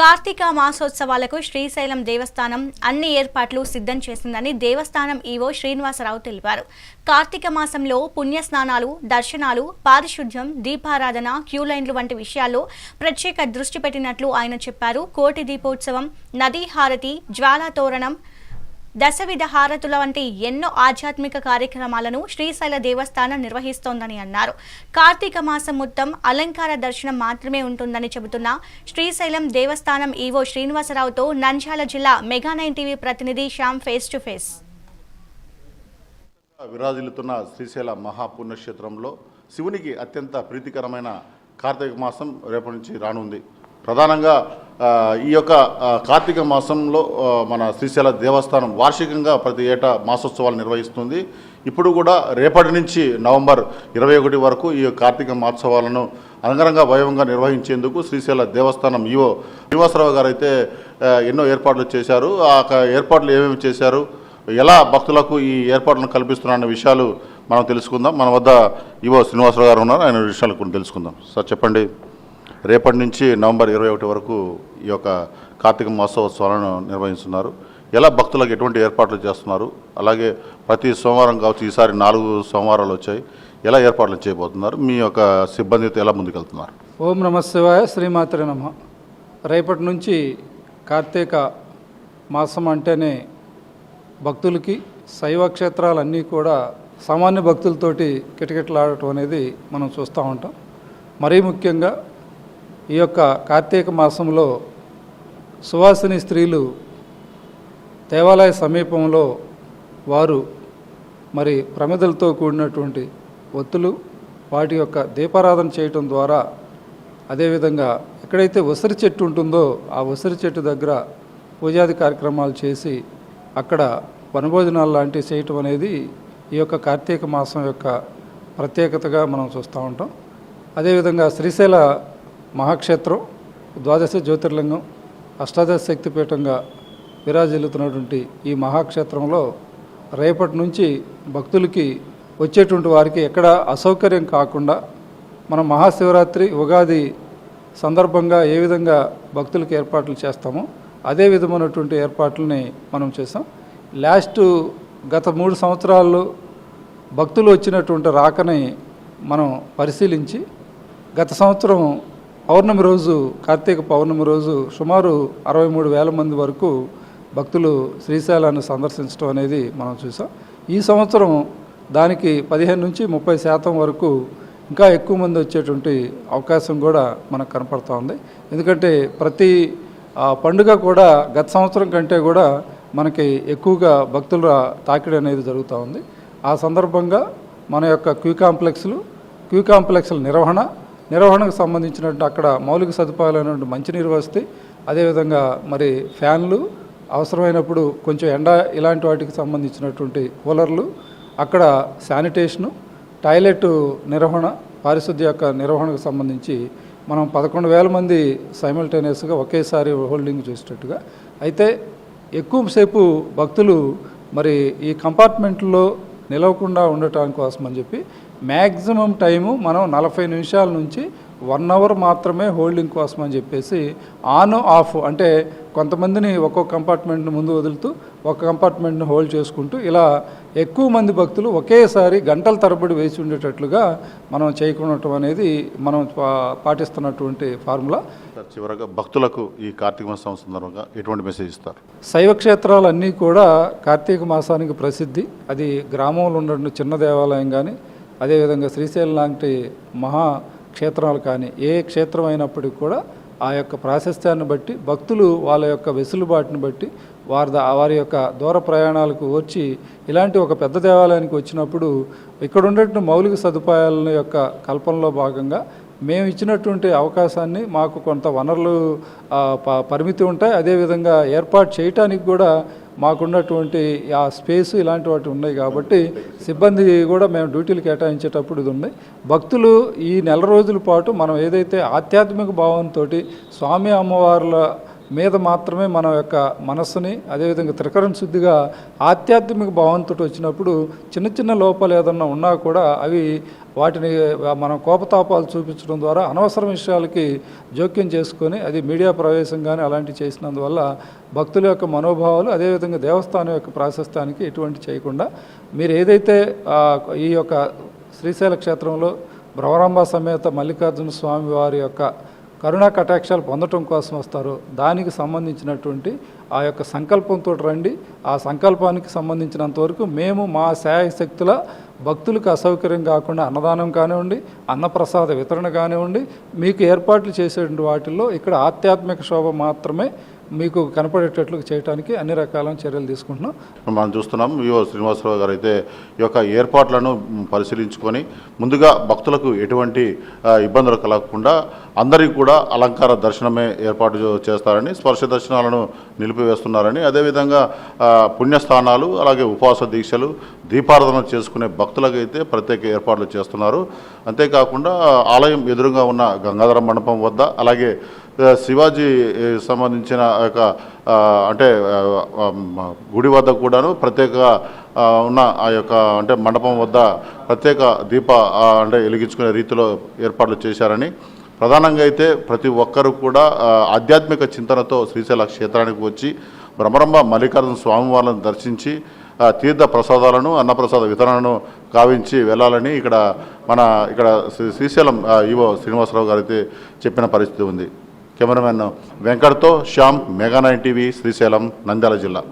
కార్తీక మాసోత్సవాలకు శ్రీశైలం దేవస్థానం అన్ని ఏర్పాట్లు సిద్ధం చేసిందని దేవస్థానం ఈవో శ్రీనివాసరావు తెలిపారు. కార్తీక మాసంలో పుణ్యస్నానాలు దర్శనాలు పారిశుధ్యం దీపారాధన క్యూ లైన్లు వంటి విషయాల్లో ప్రత్యేక దృష్టి పెట్టినట్లు ఆయన చెప్పారు. కోటి దీపోత్సవం నదీ హారతి జ్వాలా తోరణం దశవిధ హారతుల వంటి ఎన్నో ఆధ్యాత్మిక కార్యక్రమాలను శ్రీశైల దేవస్థానం నిర్వహిస్తోందని అన్నారు. కార్తీక మాసం మొత్తం అలంకార దర్శనం మాత్రమే ఉంటుందని చెబుతున్న శ్రీశైలం దేవస్థానం ఈవో శ్రీనివాసరావుతో నంద్యాల జిల్లా మెగా నైన్ టీవీ ప్రతినిధి శ్యామ్ ఫేస్ టు ఫేస్. విరాజిల్లుతున్న శ్రీశైల మహాపుణ్యక్షేత్రంలో శివునికి అత్యంత ప్రీతికరమైన కార్తీక మాసం రేపటి నుంచి రానుంది. ప్రధానంగా ఈ యొక్క కార్తీక మాసంలో మన శ్రీశైల దేవస్థానం వార్షికంగా ప్రతి ఏటా మాసోత్సవాలు నిర్వహిస్తుంది. ఇప్పుడు కూడా రేపటి నుంచి నవంబర్ ఇరవై ఒకటి వరకు ఈ కార్తీక మహోత్సవాలను అంగరంగ వైభవంగా నిర్వహించేందుకు శ్రీశైల దేవస్థానం ఈవో శ్రీనివాసరావు గారు అయితే ఎన్నో ఏర్పాట్లు చేశారు. ఆ యొక్క ఏర్పాట్లు ఏమేమి చేశారు? ఎలా భక్తులకు ఈ ఏర్పాట్లను కల్పిస్తున్నారన్న విషయాలు మనం తెలుసుకుందాం. మన వద్ద ఈవో శ్రీనివాసరావు గారు ఉన్నారు. ఆయన విషయాలు కొన్ని తెలుసుకుందాం. సార్ చెప్పండి. రేపటి నుంచి నవంబర్ ఇరవై ఒకటి వరకు ఈ యొక్క కార్తీక మహోత్సవాలను నిర్వహిస్తున్నారు. ఎలా భక్తులకు ఎటువంటి ఏర్పాట్లు చేస్తున్నారు? అలాగే ప్రతి సోమవారం కావచ్చు ఈసారి నాలుగు సోమవారాలు వచ్చాయి. ఎలా ఏర్పాట్లు చేయబోతున్నారు? మీ యొక్క సిబ్బందితో ఎలా ముందుకెళ్తున్నారు? ఓం నమ శివాయ శ్రీమాత్రే నమ. రేపటి నుంచి కార్తీక మాసం అంటేనే భక్తులకి శైవ క్షేత్రాలన్నీ కూడా సామాన్య భక్తులతోటి కిటకిటలాడటం అనేది మనం చూస్తూ ఉంటాం. మరీ ముఖ్యంగా ఈ యొక్క కార్తీక మాసంలో సువాసిని స్త్రీలు దేవాలయ సమీపంలో వారు మరి ప్రమిదలతో కూడినటువంటి ఒత్తులు వాటి యొక్క దీపారాధన చేయటం ద్వారా అదేవిధంగా ఎక్కడైతే ఉసిరి చెట్టు ఉంటుందో ఆ ఉసిరి చెట్టు దగ్గర పూజాది కార్యక్రమాలు చేసి అక్కడ వనభోజనాలు లాంటివి చేయటం అనేది ఈ యొక్క కార్తీక మాసం యొక్క ప్రత్యేకతగా మనం చూస్తూ ఉంటాం. అదేవిధంగా శ్రీశైల మహాక్షేత్రం ద్వాదశ జ్యోతిర్లింగం అష్టాదశ శక్తిపీఠంగా విరాజిల్లుతున్నటువంటి ఈ మహాక్షేత్రంలో రేపటి నుంచి భక్తులకి వచ్చేటువంటి వారికి ఎక్కడ అసౌకర్యం కాకుండా మన మహాశివరాత్రి ఉగాది సందర్భంగా ఏ విధంగా భక్తులకు ఏర్పాట్లు చేస్తామో అదే విధమైనటువంటి ఏర్పాట్లని మనం చేసాం లాస్ట్ గత మూడు సంవత్సరాల్లో భక్తులు వచ్చినటువంటి రాకని మనం పరిశీలించి గత సంవత్సరం పౌర్ణమి రోజు కార్తీక పౌర్ణమి రోజు సుమారు అరవై మూడు వేల మంది వరకు భక్తులు శ్రీశైలాన్ని సందర్శించడం అనేది మనం చూసాం. ఈ సంవత్సరం దానికి పదిహేను నుంచి ముప్పై శాతం వరకు ఇంకా ఎక్కువ మంది వచ్చేటువంటి అవకాశం కూడా మనకు కనపడుతూ ఉంది. ఎందుకంటే ప్రతి ఆ, పండుగ కూడా గత సంవత్సరం కంటే కూడా మనకి ఎక్కువగా భక్తుల తాకిడి అనేది జరుగుతూ ఉంది. ఆ సందర్భంగా మన యొక్క క్యూ కాంప్లెక్స్లు క్యూ కాంప్లెక్స్ల నిర్వహణ నిర్వహణకు సంబంధించినటువంటి అక్కడ మౌలిక సదుపాయాలైనటువంటి మంచినీరు వస్తే అదేవిధంగా మరి ఫ్యాన్లు అవసరమైనప్పుడు కొంచెం ఎండ ఇలాంటి వాటికి సంబంధించినటువంటి కూలర్లు అక్కడ శానిటేషను టాయిలెట్ నిర్వహణ పారిశుద్ధ్య యొక్క నిర్వహణకు సంబంధించి మనం పదకొండు వేల మంది సైమల్టేనియస్గా ఒకేసారి హోల్డింగ్ చేసేటట్టుగా. అయితే ఎక్కువసేపు భక్తులు మరి ఈ కంపార్ట్మెంట్లో నిలవకుండా ఉండటానికి కోసం అని చెప్పి మ్యాక్సిమం టైము మనం నలభై నిమిషాల నుంచి వన్ అవర్ మాత్రమే హోల్డింగ్ కోసం అని చెప్పేసి ఆన్ ఆఫ్ అంటే కొంతమందిని ఒక్కొక్క కంపార్ట్మెంట్ని ముందు వదులుతూ ఒక కంపార్ట్మెంట్ని హోల్డ్ చేసుకుంటూ ఇలా ఎక్కువ మంది భక్తులు ఒకేసారి గంటల తరబడి వేసి ఉండేటట్లుగా మనం చేయకుండటం అనేది మనం పా- పాటిస్తున్నటువంటి ఫార్ములా. చివరగా భక్తులకు ఈ కార్తీక మాసం సందర్భంగా ఎటువంటి మెసేజ్ ఇస్తారు? శైవ క్షేత్రాలన్నీ కూడా కార్తీక మాసానికి ప్రసిద్ధి. అది గ్రామంలో ఉన్న చిన్న దేవాలయం కానీ అదేవిధంగా శ్రీశైలం లాంటి మహా క్షేత్రాలు కానీ ఏ క్షేత్రం అయినప్పటికీ కూడా ఆ యొక్క ప్రాశస్త్యాన్ని బట్టి భక్తులు వాళ్ళ యొక్క వెసులుబాటుని బట్టి వారి వారి యొక్క దూర ప్రయాణాలకు వచ్చి ఇలాంటి ఒక పెద్ద దేవాలయానికి వచ్చినప్పుడు ఇక్కడ ఉండేటువంటి మౌలిక సదుపాయాల యొక్క కల్పనలో భాగంగా మేము ఇచ్చినటువంటి అవకాశాన్ని మాకు కొంత వనరులు ప- పరిమితి ఉంటాయి. అదేవిధంగా ఏర్పాటు చేయటానికి కూడా మాకున్నటువంటి ఆ స్పేస్ ఇలాంటి వాటి ఉన్నాయి కాబట్టి సిబ్బంది కూడా మేము డ్యూటీలు కేటాయించేటప్పుడు ఇది ఉంది. భక్తులు ఈ నెల రోజుల పాటు మనం ఏదైతే ఆధ్యాత్మిక భావంతో స్వామి అమ్మవార్ల మీద మాత్రమే మన యొక్క మనస్సుని అదేవిధంగా త్రికరణ శుద్ధిగా ఆధ్యాత్మిక భావంతో వచ్చినప్పుడు చిన్న చిన్న లోపాలు ఏదన్నా ఉన్నా కూడా అవి వాటిని మనం కోపతాపాలు చూపించడం ద్వారా అనవసర విషయాలకి జోక్యం చేసుకొని అది మీడియా ప్రవేశం కానీ అలాంటివి చేసినందువల్ల భక్తుల యొక్క మనోభావాలు అదేవిధంగా దేవస్థానం యొక్క ప్రాశస్త్యానికి ఎటువంటి చేయకుండా మీరు ఏదైతే ఈ యొక్క శ్రీశైల క్షేత్రంలో భ్రవరాంబ సమేత మల్లికార్జున స్వామి వారి యొక్క కరుణా కటాక్షాలు పొందటం కోసం వస్తారో. దానికి సంబంధించినటువంటి ఆ యొక్క సంకల్పంతో రండి. ఆ సంకల్పానికి సంబంధించినంత వరకు మేము మా శాయశక్తుల భక్తులకు అసౌకర్యం కాకుండా అన్నదానం కానివ్వండి అన్నప్రసాద వితరణ కానివ్వండి మీకు ఏర్పాట్లు చేసేటువంటి వాటిల్లో ఇక్కడ ఆధ్యాత్మిక శోభ మాత్రమే మీకు కనపడేటట్లు చేయడానికి అన్ని రకాల చర్యలు తీసుకుంటున్నాం. మనం చూస్తున్నాం వివో శ్రీనివాసరావు గారు అయితే ఈ యొక్క ఏర్పాట్లను పరిశీలించుకొని ముందుగా భక్తులకు ఎటువంటి ఇబ్బందులు కలగకుండా అందరికీ కూడా అలంకార దర్శనమే ఏర్పాటు చేస్తారని స్పర్శ దర్శనాలను నిలిపివేస్తున్నారని అదేవిధంగా పుణ్యస్థానాలు అలాగే ఉపవాస దీక్షలు దీపారాధన చేసుకునే భక్తులకైతే ప్రత్యేక ఏర్పాట్లు చేస్తున్నారు. అంతేకాకుండా ఆలయం ఎదురుగా ఉన్న గంగాధర మండపం వద్ద అలాగే శివాజీ సంబంధించిన యొక్క అంటే గుడి వద్ద కూడాను ప్రత్యేక ఉన్న ఆ యొక్క అంటే మండపం వద్ద ప్రత్యేక దీప అంటే వెలిగించుకునే రీతిలో ఏర్పాట్లు చేశారని. ప్రధానంగా అయితే ప్రతి ఒక్కరూ కూడా ఆధ్యాత్మిక చింతనతో శ్రీశైల క్షేత్రానికి వచ్చి భ్రమరంభ మల్లికార్జున స్వామివారిని దర్శించి ఆ, తీర్థ ప్రసాదాలను అన్నప్రసాద వితరణను కావించి వెళ్ళాలని ఇక్కడ మన ఇక్కడ శ్రీ- శ్రీశైలం ఈవో శ్రీనివాసరావు గారు అయితే చెప్పిన పరిస్థితి ఉంది. Cameraman వెంకట్తో Shyam mega nine TV Srisailam Nandyal జిల్లా.